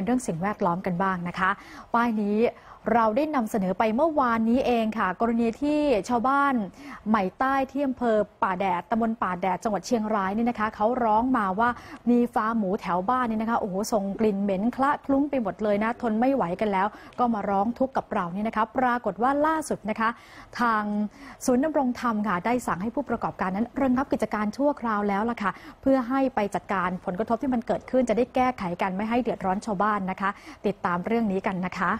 เป็นเรื่องสิ่งแวดล้อมกันบ้างนะคะป้ายนี้เราได้นำเสนอไปเมื่อวานนี้เองค่ะ กรณีที่ชาวบ้านใหม่ใต้ที่อำเภอป่าแดดตำบลป่าแดดจังหวัดเชียงรายนี่นะคะเขาร้องมาว่ามีฟาร์มหมูแถวบ้านนี่นะคะโอ้โหส่งกลิ่นเหม็นคละคลุ้งไปหมดเลยนะทนไม่ไหวกันแล้ว ก็มาร้องทุกข์กับเรานี่นะคะปรากฏว่าล่าสุดนะคะ ทางศูนย์ดำรงธรรมค่ะได้สั่งให้ผู้ประกอบการนั้นระงับกิจการชั่วคราวแล้วล่ะค่ะ เพื่อให้ไปจัดการผลกระทบที่มันเกิดขึ้นจะได้แก้ไขกันไม่ให้เดือดร้อนชาวบ้านนะคะ ติดตามเรื่องนี้กันนะคะ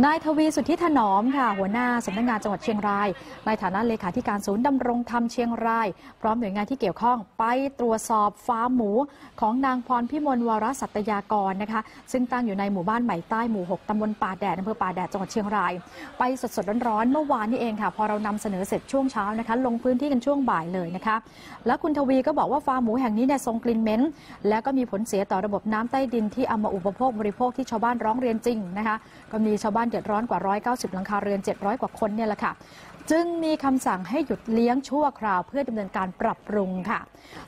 นายทวีสุทธิถนอมค่ะ หัวหน้าสำนักงงานจังหวัดเชียงราย ในฐานะเลขาธิการศูนย์ดำรงธรรมเชียงราย พร้อมหน่วยงานที่เกี่ยวข้องไปตรวจสอบฟาร์มหมู ของนางพรพิมลวรสัตยากรนะคะ ซึ่งตั้งอยู่ในหมู่บ้านใหม่ใต้หมู่ 6ตำบลป่าแดดอำเภอป่าแดดจังหวัดเชียงราย ไปสดๆร้อนๆเมื่อวานนี้เองค่ะ พอเรานำเสนอเสร็จช่วงเช้านะคะ ลงพื้นที่กันช่วงบ่ายเลยนะคะ แล้วคุณทวีก็บอกว่าฟาร์มหมูแห่งนี้เนี่ยทรงกลิ่นเหม็นแล้วก็มีผลเสียต่อระบบน้ำใต้ดินที่เอามาอุปโภคบริโภคที่ชาวบ้านร้องเรียนจริงนะคะก็มีชาวบ้านเดือดร้อนกว่า 190 หลังคาเรือน 700 กว่าคนเนี่ยแหละค่ะจึงมีคำสั่งให้หยุดเลี้ยงชั่วคราวเพื่อดำเนินการปรับปรุงค่ะ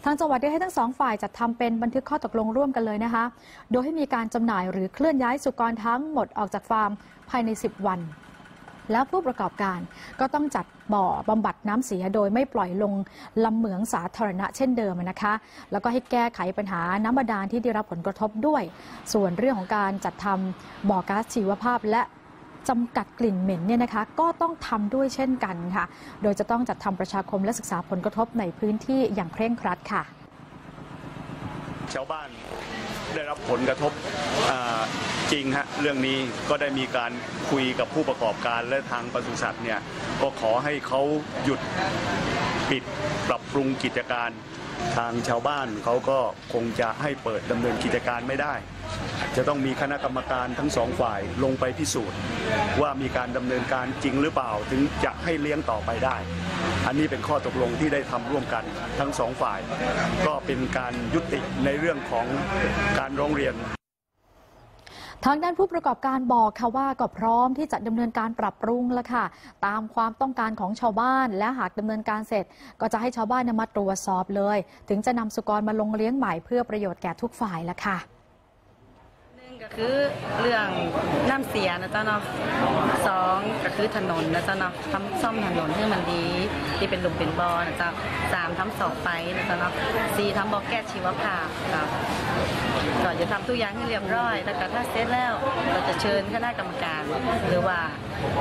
ทางจังหวัดได้ให้ทั้งสองฝ่ายจัดทำเป็นบันทึกข้อตกลงร่วมกันเลยนะคะ โดยให้มีการจำหน่ายหรือเคลื่อนย้ายสุกรทั้งหมดออกจากฟาร์มภายใน 10 วัน แล้วผู้ประกอบการก็ต้องจัดบ่อบำบัดน้ำเสียโดยไม่ปล่อยลงลำเหมืองสาธารณะเช่นเดิมนะคะ แล้วก็ให้แก้ไขปัญหาน้ำบาดาลที่ได้รับผลกระทบด้วย ส่วนเรื่องของการจัดทำบ่อก๊าซชีวภาพและ จำกัดกลิ่นเหม็นเนี่ยนะคะก็ต้องทำด้วยเช่นกันค่ะ โดยจะต้องจัดทำประชาคมและศึกษาผลกระทบในพื้นที่อย่างเคร่งครัดค่ะ ชาวบ้านได้รับผลกระทบจริงฮะเรื่องนี้ก็ได้มีการคุยกับผู้ประกอบการและทางปศุสัตว์เนี่ยก็ขอให้เขาหยุดปิดปรับปรุงกิจการ ทางชาวบ้านเขาก็คงจะให้เปิดดำเนินกิจการไม่ได้ จะต้องมีคณะกรรมการทั้งสองฝ่ายลงไปพิสูจน์ ว่ามีการดำเนินการจริงหรือเปล่าถึงจะให้เลี้ยงต่อไปได้ อันนี้เป็นข้อตกลงที่ได้ทำร่วมกันทั้งสองฝ่าย ก็เป็นการยุติในเรื่องของการร้องเรียน ทางด้านผู้ประกอบการบอกค่ะว่าก็พร้อมที่จะดำเนินการปรับปรุงแล้วค่ะ ตามความต้องการของชาวบ้าน และหากดำเนินการเสร็จ ก็จะให้ชาวบ้านนำมาตรวจสอบเลย ถึงจะนำสุกรมาลงเลี้ยงใหม่เพื่อประโยชน์แก่ทุกฝ่ายแล้วค่ะ ก็คือเรื่องน้ำเสียนะเจ้าเนาะสองก็คือถนนนะเจ้าเนาะทำซ่อมถนนให้มันดีที่เป็นหลุมเป็นบ่อนะเจ้าสามทำสอบไฟนะเจ้าเนาะสี่ทำบ่อแก้ชีวภาพเจ้าก็จะทำทุกอย่างให้เรียบร้อยแล้วก็ถ้าเสร็จแล้วเราจะเชิญคณะกรรมการ หรือว่า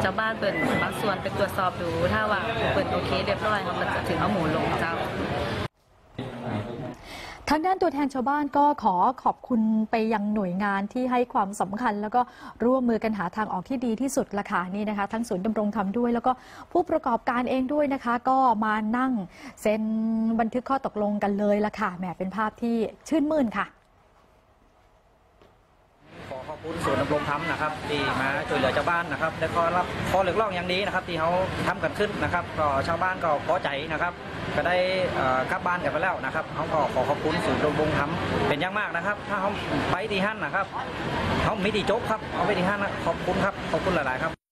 เจ้าบ้านเปิดบางส่วนไปตรวจสอบดู ถ้าว่าเปิดโอเคเรียบร้อยเขาก็จะถึงเอาหมูลงเจ้า ทางด้านตัวแทนชาวบ้านก็ขอขอบคุณไปยังหน่วยงานที่ให้ความสำคัญ แล้วก็ร่วมมือกันหาทางออกที่ดีที่สุดละค่ะนี่นะคะ ทั้งศูนย์ดำรงธรรมด้วย แล้วก็ผู้ประกอบการเองด้วยนะคะ ก็มานั่งเซ็นบันทึกข้อตกลงกันเลยละค่ะแหมเป็นภาพที่ชื่นมื่นค่ะ บคุณส่วนดำรงธรรมนะครับที่มาช่วยเหลือชาวบ้านนะครับและก็รับข้อเรียกร้องอย่างนี้นะครับที่เขาทำกันขึ้นนะครับก็ชาวบ้านก็พอใจนะครับก็ได้กลับบ้านกันไปแล้วนะครับเขาก็ขอขอบคุณศูนย์ดำรงธรรมเป็นอย่างมากนะครับ ถ้าเขาไปที่ห้านนะครับเขาไม่ดีจบครับเอาไปที่ห้านนะขอบคุณครับขอบคุณหลาย ๆ ครับ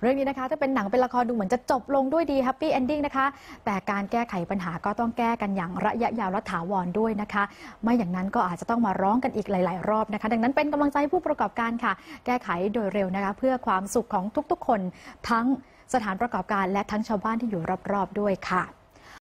เรื่องนี้นะคะถ้าเป็นหนังเป็นละครดูเหมือนจะจบลงด้วยดีแฮปปี้เอนดิ้งนะคะ แต่การแก้ไขปัญหาก็ต้องแก้กันอย่างระยะยาวและถาวรด้วยนะคะ ไม่อย่างนั้นก็อาจจะต้องมาร้องกันอีกหลาย ๆ รอบนะคะ ดังนั้นเป็นกำลังใจให้ผู้ประกอบการค่ะ แก้ไขโดยเร็วนะคะ เพื่อความสุขของทุกๆ คน ทั้งสถานประกอบการและทั้งชาวบ้านที่อยู่รอบ ๆ ด้วยค่ะ